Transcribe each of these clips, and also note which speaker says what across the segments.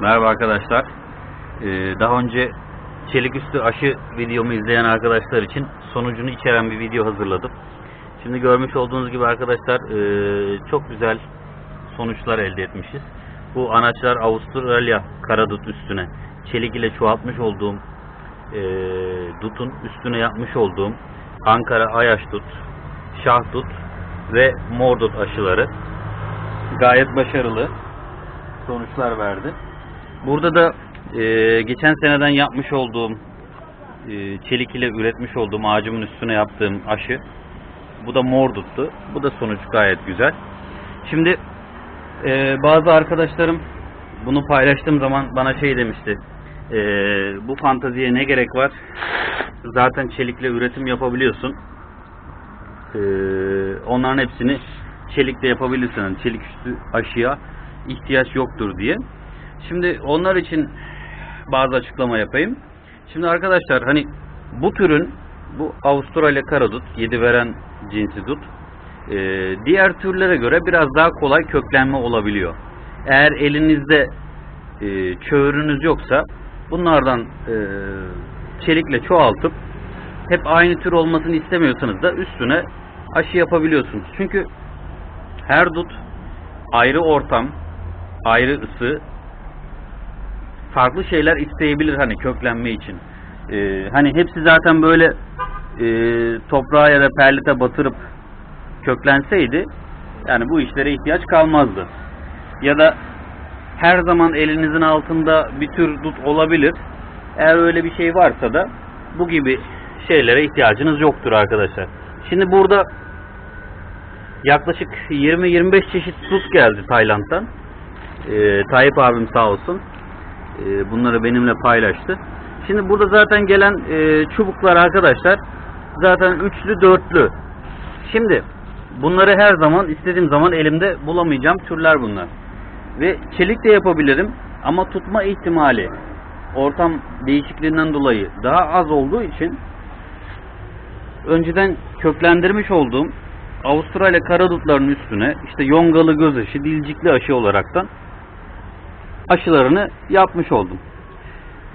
Speaker 1: Merhaba arkadaşlar. Ee, daha önce çelik üstü aşı videomu izleyen arkadaşlar için sonucunu içeren bir video hazırladım. Şimdi görmüş olduğunuz gibi arkadaşlar ee, çok güzel sonuçlar elde etmişiz. Bu anaçlar Avustralya karadut üstüne çelik ile çoğaltmış olduğum ee, dutun üstüne yapmış olduğum Ankara Ayaş dut, Şah dut ve Mor dut aşıları gayet başarılı sonuçlar verdi. Burada da e, geçen seneden yapmış olduğum e, çelik ile üretmiş olduğum ağacımın üstüne yaptığım aşı. Bu da mor duttu. Bu da sonuç gayet güzel. Şimdi e, bazı arkadaşlarım bunu paylaştığım zaman bana şey demişti. E, bu fantaziye ne gerek var? Zaten çelikle üretim yapabiliyorsun. E, onların hepsini çelikle yapabilirsin. Çelik üstü aşıya ihtiyaç yoktur diye. Şimdi onlar için bazı açıklama yapayım. Şimdi arkadaşlar hani bu türün bu Avustralya karadut, yedi veren cinsi dut e, diğer türlere göre biraz daha kolay köklenme olabiliyor. Eğer elinizde e, çöğürünüz yoksa bunlardan e, çelikle çoğaltıp hep aynı tür olmasını istemiyorsanız da üstüne aşı yapabiliyorsunuz. Çünkü her dut ayrı ortam, ayrı ısı, farklı şeyler isteyebilir hani köklenme için. Ee, hani hepsi zaten böyle e, toprağa ya da perlite batırıp köklenseydi yani bu işlere ihtiyaç kalmazdı. Ya da her zaman elinizin altında bir tür dut olabilir. Eğer öyle bir şey varsa da bu gibi şeylere ihtiyacınız yoktur arkadaşlar. Şimdi burada yaklaşık 20-25 çeşit dut geldi Tayland'dan. Ee, Tayyip abim sağ olsun. Ee, bunları benimle paylaştı. Şimdi burada zaten gelen e, çubuklar arkadaşlar zaten üçlü dörtlü. Şimdi bunları her zaman istediğim zaman elimde bulamayacağım türler bunlar. Ve çelik de yapabilirim ama tutma ihtimali ortam değişikliğinden dolayı daha az olduğu için önceden köklendirmiş olduğum Avustralya karadutlarının üstüne işte yongalı göz dilcikli aşı olaraktan aşılarını yapmış oldum.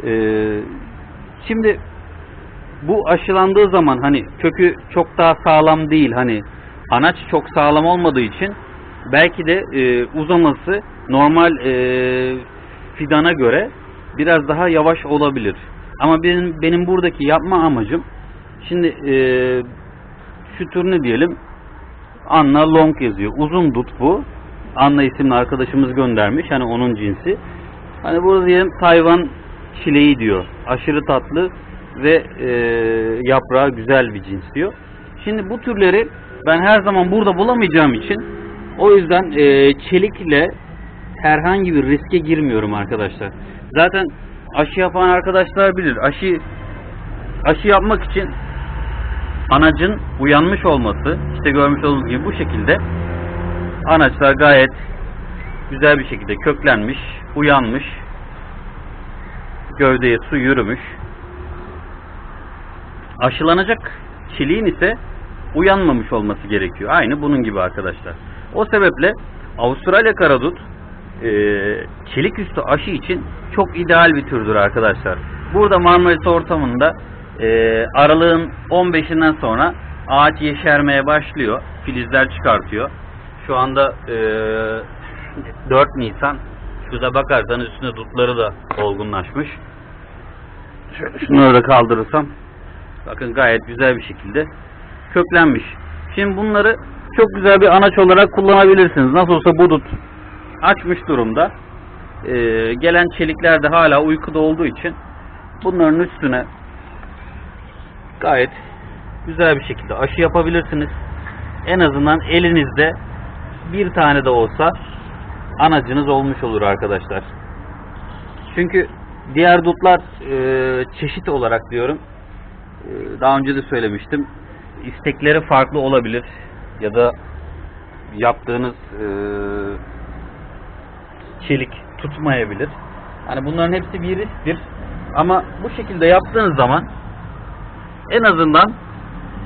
Speaker 1: Ee, şimdi bu aşılandığı zaman hani kökü çok daha sağlam değil hani anaç çok sağlam olmadığı için belki de e, uzaması normal e, fidana göre biraz daha yavaş olabilir. Ama benim benim buradaki yapma amacım şimdi e, şu tür ne diyelim Anna Long yazıyor. Uzun dut bu. Anna isimli arkadaşımız göndermiş. Hani onun cinsi. Hani burada diyelim Tayvan çileği diyor. Aşırı tatlı ve e, yaprağı güzel bir cins diyor. Şimdi bu türleri ben her zaman burada bulamayacağım için o yüzden e, çelikle herhangi bir riske girmiyorum arkadaşlar. Zaten aşı yapan arkadaşlar bilir. Aşı aşı yapmak için anacın uyanmış olması işte görmüş olduğunuz gibi bu şekilde anaçlar gayet güzel bir şekilde köklenmiş, uyanmış, gövdeye su yürümüş. Aşılanacak çiliğin ise uyanmamış olması gerekiyor. Aynı bunun gibi arkadaşlar. O sebeple Avustralya karadut e, çelik üstü aşı için çok ideal bir türdür arkadaşlar. Burada Marmaris ortamında e, aralığın 15'inden sonra ağaç yeşermeye başlıyor. Filizler çıkartıyor. Şu anda e, 4 Nisan. Şurada bakarsanız üstünde dutları da olgunlaşmış. Şöyle şunları da kaldırırsam bakın gayet güzel bir şekilde köklenmiş. Şimdi bunları çok güzel bir anaç olarak kullanabilirsiniz. Nasıl olsa bu dut açmış durumda. Ee, gelen çelikler de hala uykuda olduğu için bunların üstüne gayet güzel bir şekilde aşı yapabilirsiniz. En azından elinizde bir tane de olsa anacınız olmuş olur arkadaşlar. Çünkü diğer dutlar e, çeşit olarak diyorum. E, daha önce de söylemiştim. istekleri farklı olabilir. Ya da yaptığınız e, çelik tutmayabilir. Hani bunların hepsi bir risktir. Ama bu şekilde yaptığınız zaman en azından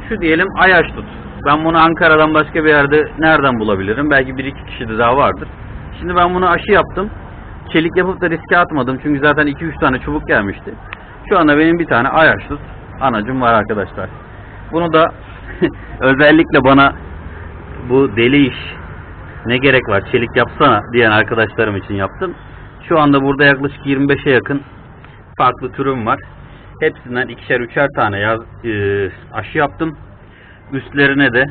Speaker 1: şu diyelim ayaş tut. Ben bunu Ankara'dan başka bir yerde nereden bulabilirim? Belki bir iki kişi de daha vardır. Şimdi ben bunu aşı yaptım. çelik yapıp da riske atmadım. Çünkü zaten 2-3 tane çubuk gelmişti. Şu anda benim bir tane ayarsız anacım var arkadaşlar. Bunu da özellikle bana bu deli iş ne gerek var çelik yapsana diyen arkadaşlarım için yaptım. Şu anda burada yaklaşık 25'e yakın farklı türüm var. Hepsinden ikişer üçer tane yaz, e, aşı yaptım. Üstlerine de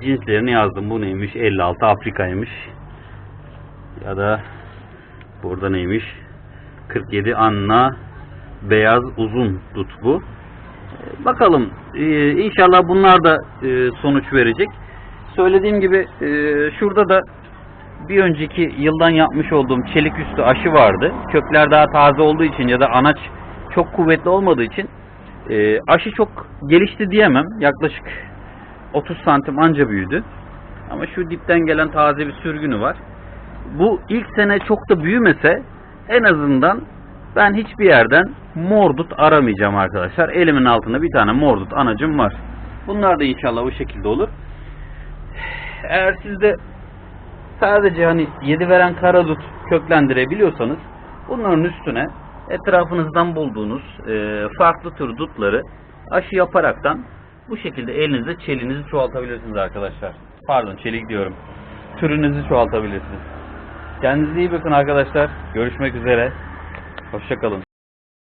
Speaker 1: cinslerini yazdım. Bu neymiş? 56 Afrika'ymış. Ya da burada neymiş? 47 Anna beyaz uzun dut bu. E, Bakalım e, inşallah bunlar da e, sonuç verecek. Söylediğim gibi e, şurada da bir önceki yıldan yapmış olduğum çelik üstü aşı vardı. Kökler daha taze olduğu için ya da anaç çok kuvvetli olmadığı için e, aşı çok gelişti diyemem. Yaklaşık 30 santim anca büyüdü. Ama şu dipten gelen taze bir sürgünü var. Bu ilk sene çok da büyümese en azından ben hiçbir yerden mordut aramayacağım arkadaşlar. Elimin altında bir tane mordut anacım var. Bunlar da inşallah o şekilde olur. Eğer siz de sadece hani yedi veren karadut köklendirebiliyorsanız bunların üstüne etrafınızdan bulduğunuz e, farklı tür dutları aşı yaparaktan bu şekilde elinizde çelinizi çoğaltabilirsiniz arkadaşlar. Pardon çelik diyorum. Türünüzü çoğaltabilirsiniz. Kendinize iyi bakın arkadaşlar. Görüşmek üzere. Hoşçakalın.